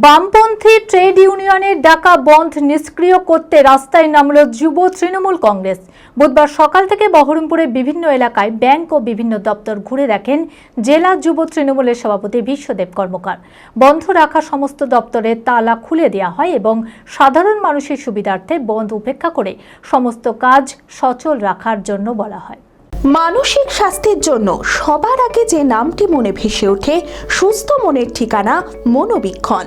বামপন্থী ট্রেড ইউনিয়নের ডাকা বন্ধ নিষ্ক্রিয় করতে রাস্তায় নামল যুব তৃণমূল কংগ্রেস। বুধবার সকাল থেকে বহরমপুরের বিভিন্ন এলাকায় ব্যাংক ও বিভিন্ন দপ্তর ঘুরে দেখেন জেলা যুব তৃণমূলের সভাপতি বিশ্বদেব কর্মকার। বন্ধ রাখা সমস্ত দপ্তরের তালা খুলে দেওয়া হয় এবং সাধারণ মানুষের সুবিধার্থে বন্ধ উপেক্ষা করে সমস্ত কাজ সচল রাখার জন্য বলা হয়। মানসিক স্বাস্থ্যের জন্য সবার আগে যে নামটি মনে ভেসে ওঠে, সুস্থ মনের ঠিকানা মনোবীক্ষণ।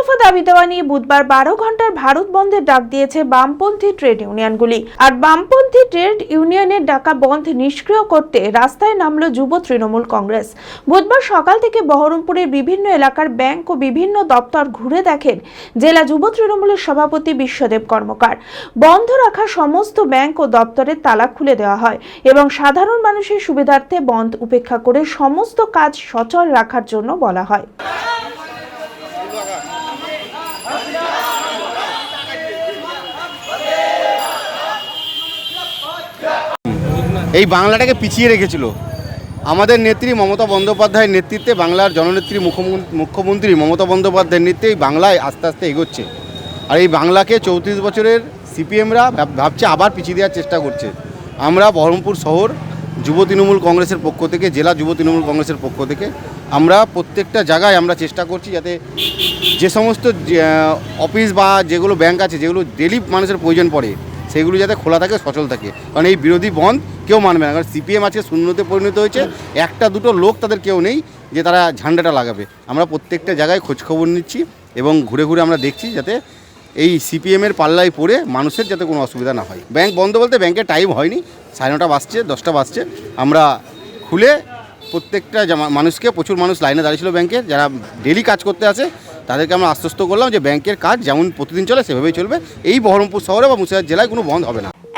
দাবি দেওয়া নিয়ে বুধবার বারো ঘণ্টার ভারত বন্ধের ডাক দিয়েছে বামপন্থী ট্রেড ইউনিয়নগুলি। আর বামপন্থী ট্রেড ইউনিয়নের ডাকা বন্ধ নিষ্ক্রিয় করতে রাস্তায় নামলো যুব তৃণমূল কংগ্রেস। বুধবার সকাল থেকে বহরমপুরের বিভিন্ন এলাকার ব্যাংক ও বিভিন্ন দপ্তর ঘুরে দেখেন জেলা যুব তৃণমূলের সভাপতি বিশ্বদেব কর্মকার। বন্ধ রাখা সমস্ত ব্যাংক ও দপ্তরের তালা খুলে দেওয়া হয় এবং সাধারণ মানুষের সুবিধার্থে বন্ধ উপেক্ষা করে সমস্ত কাজ সচল রাখার জন্য বলা হয়। এই বাংলাটাকে পিছিয়ে রেখেছিল। আমাদের নেত্রী মমতা বন্দ্যোপাধ্যায়ের নেতৃত্বে বাংলার জননেত্রী মুখ্যমন- মুখ্যমন্ত্রী মমতা বন্দ্যোপাধ্যায়ের নেতৃত্বে এই বাংলায় আস্তে আস্তে এগোচ্ছে। আর এই বাংলাকে চৌত্রিশ বছরের সিপিএমরা ভাবছে আবার পিছিয়ে দেওয়ার চেষ্টা করছে। আমরা বহরমপুর শহর যুব তৃণমূল কংগ্রেসের পক্ষ থেকে, জেলা যুব তৃণমূল কংগ্রেসের পক্ষ থেকে, আমরা প্রত্যেকটা জায়গায় আমরা চেষ্টা করছি যাতে যে সমস্ত অফিস বা যেগুলো ব্যাংক আছে, যেগুলো ডেলি মানুষের প্রয়োজন পড়ে, সেগুলো যাতে খোলা থাকে, সচল থাকে। কারণ এই বিরোধী বন্ধ কেউ মানবে না। কারণ সিপিএম আজকে শূন্যতে পরিণত হয়েছে, একটা দুটো লোক তাদের কেউ নেই যে তারা ঝান্ডাটা লাগাবে। আমরা প্রত্যেকটা জায়গায় খোঁজখবর নিচ্ছি এবং ঘুরে ঘুরে আমরা দেখছি যাতে এই সিপিএমের পাল্লায় পড়ে মানুষের যাতে কোনো অসুবিধা না হয়। ব্যাংক বন্ধ বলতে ব্যাংকের টাইম হয়নি, সাড়ে নটা বাজছে, দশটা বাজছে। আমরা খুলে প্রত্যেকটা মানুষকে, প্রচুর মানুষ লাইনে দাঁড়িয়েছিল ব্যাংকে, যারা ডেলি কাজ করতে আসে, তাদেরকে আমরা আশ্বস্ত করলাম যে ব্যাংকের কাজ যেমন প্রতিদিন চলে, সেভাবেই চলবে। এই বহরমপুর শহরে বা মুর্শিদাবাদ জেলায় কোনো বন্ধ হবে না।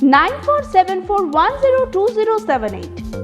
9474102078.